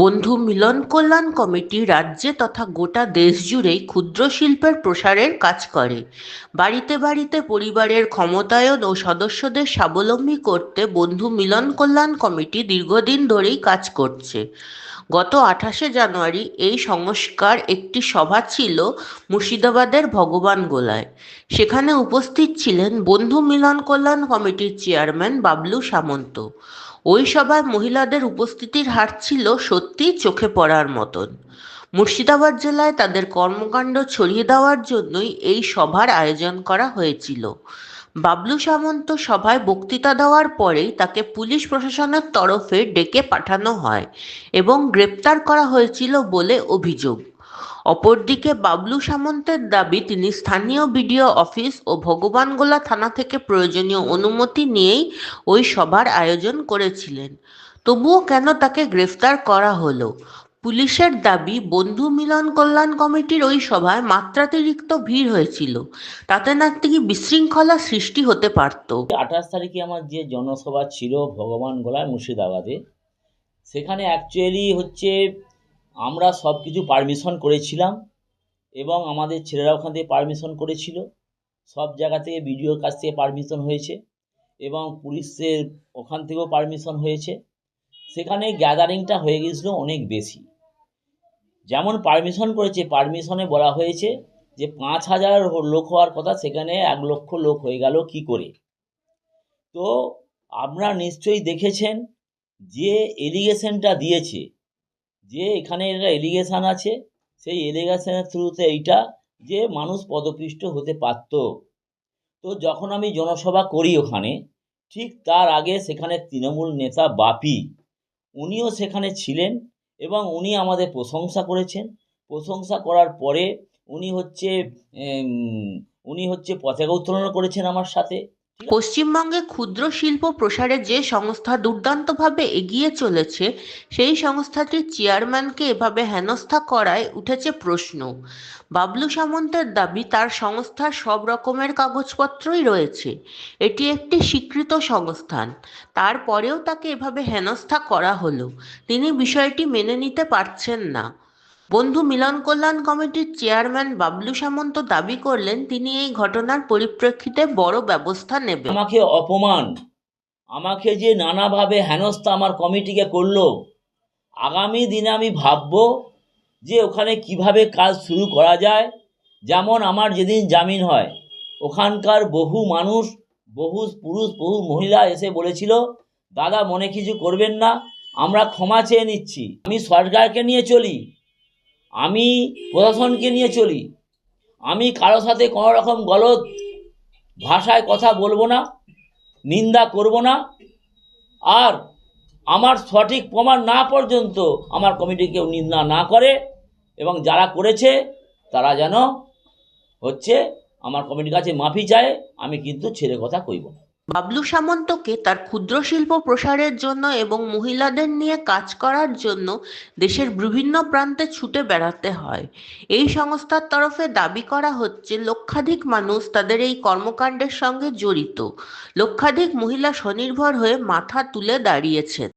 বন্ধু মিলন কল্যাণ কমিটি রাজ্যে তথা গোটা দেশ জুড়েই ক্ষুদ্র শিল্পের প্রসারের কাজ করে। বাড়িতে বাড়িতে পরিবারের ক্ষমতায়ন ও সদস্যদের স্বাবলম্বী করতে বন্ধু মিলন কল্যাণ কমিটি দীর্ঘদিন ধরেই কাজ করছে। গত আঠাশে জানুয়ারি এই সংস্কার একটি সভা ছিল মুর্শিদাবাদের ভগবান গোলায়। সেখানে উপস্থিত ছিলেন বন্ধু মিলন কল্যাণ কমিটির চেয়ারম্যান বাবলু সামন্ত। ওই সভায় মহিলাদের উপস্থিতির হার ছিল সত্যিই চোখে পড়ার মতন। মুর্শিদাবাদ জেলায় তাদের কর্মকাণ্ড ছড়িয়ে দেওয়ার জন্যই এই সভার আয়োজন করা হয়েছিল। বাবলু সামন্ত সভায় বক্তৃতা দেওয়ার পরেই তাকে পুলিশ প্রশাসনের তরফে ডেকে পাঠানো হয় এবং গ্রেপ্তার করা হয়েছিল বলে অভিযোগ। অপরদিকে বাবলু সামন্তের দাবি, তিনি স্থানীয় বিডিও অফিস ও ভগবানগোলা থানা থেকে প্রয়োজনীয় অনুমতি নিয়েই ওই সভার আয়োজন করেছিলেন। তবুও কেন তাকে গ্রেফতার করা হলো? পুলিশের দাবি, বন্ধু মিলন কল্যাণ কমিটির ওই সভায় মাত্রাতিরিক্ত ভিড় হয়েছিল। তাতে নাকি বিশৃঙ্খলা সৃষ্টি হতে পারত। আঠাশ তারিখে আমার যে জনসভা ছিল ভগবান গোলায় মুর্শিদাবাদে, সেখানে অ্যাকচুয়ালি হচ্ছে আমরা সব কিছু পারমিশন করেছিলাম এবং আমাদের ছেলেরা ওখান থেকে পারমিশন করেছিল। সব জায়গা থেকে বিডিওর কাছ থেকে পারমিশন হয়েছে এবং পুলিশের ওখান থেকেও পারমিশন হয়েছে। সেখানে গ্যাদারিংটা হয়ে গিয়েছিল অনেক বেশি। যেমন পারমিশন করেছে পারমিশনে বলা হয়েছে যে পাঁচ হাজার লোক হওয়ার কথা, সেখানে এক লক্ষ লোক হয়ে গেল কি করে? তো আপনারা নিশ্চয়ই দেখেছেন যে এলিগেশনটা দিয়েছে। যে এখানে একটা এলিগেশন আছে, সেই এলিগেশানের থ্রুতে এইটা যে মানুষ পদপিষ্ট হতে পারত। তো যখন আমি জনসভা করি ওখানে, ঠিক তার আগে সেখানে তৃণমূল নেতা বাপি, উনিও সেখানে ছিলেন এবং উনি আমাদের প্রশংসা করেছেন। প্রশংসা করার পরে উনি হচ্ছে উনি হচ্ছে পতাকা উত্তোলন করেছেন আমার সাথে। পশ্চিমবঙ্গে ক্ষুদ্র শিল্প প্রসারে যে সংস্থা দুর্দান্তভাবে এগিয়ে চলেছে, সেই সংস্থাটির চেয়ারম্যানকে এভাবে হেনস্থা করায় উঠেছে প্রশ্ন। বাবলু সামন্তের দাবি, তার সংস্থার সব রকমের কাগজপত্রই রয়েছে। এটি একটি স্বীকৃত সংস্থান। তারপরেও তাকে এভাবে হেনস্থা করা হলো। তিনি বিষয়টি মেনে নিতে পারছেন না। বন্ধু মিলন কল্যাণ কমিটির চেয়ারম্যান বাবলু সামন্ত দাবি করলেন, তিনি এই ঘটনার পরিপ্রেক্ষিতে বড় ব্যবস্থা নেবেন। আমাকে অপমান, আমাকে যে নানাভাবে হেনস্থা আমার কমিটিকে করল, আগামী দিনে আমি ভাববো যে ওখানে কীভাবে কাজ শুরু করা যায়। যেমন আমার যেদিন জামিন হয়, ওখানকার বহু মানুষ, বহু পুরুষ, বহু মহিলা এসে বলেছিল, দাদা মনে কিছু করবেন না, আমরা ক্ষমা চেয়ে নিচ্ছি, আমি সরকারকে নিয়ে চলি। আমি প্রশাসনকে নিয়ে চলি। আমি কারও সাথে কোনো রকম গলত ভাষায় কথা বলব না, নিন্দা করব না, আর আমার সঠিক প্রমাণ না পর্যন্ত আমার কমিটি কেউ নিন্দা না করে এবং যারা করেছে তারা যেন হচ্ছে আমার কমিটির কাছে মাফি চায়, আমি কিন্তু ছেড়ে কথা কইব না। বাবলু সামন্তকে তার ক্ষুদ্র শিল্প প্রসারের জন্য এবং মহিলাদের নিয়ে কাজ করার জন্য দেশের বিভিন্ন প্রান্তে ছুটে বেড়াতে হয়। এই সংস্থার তরফে দাবি করা হচ্ছে, লক্ষাধিক মানুষ তাদের এই কর্মকাণ্ডের সঙ্গে জড়িত। লক্ষাধিক মহিলা স্বনির্ভর হয়ে মাথা তুলে দাঁড়িয়েছেন।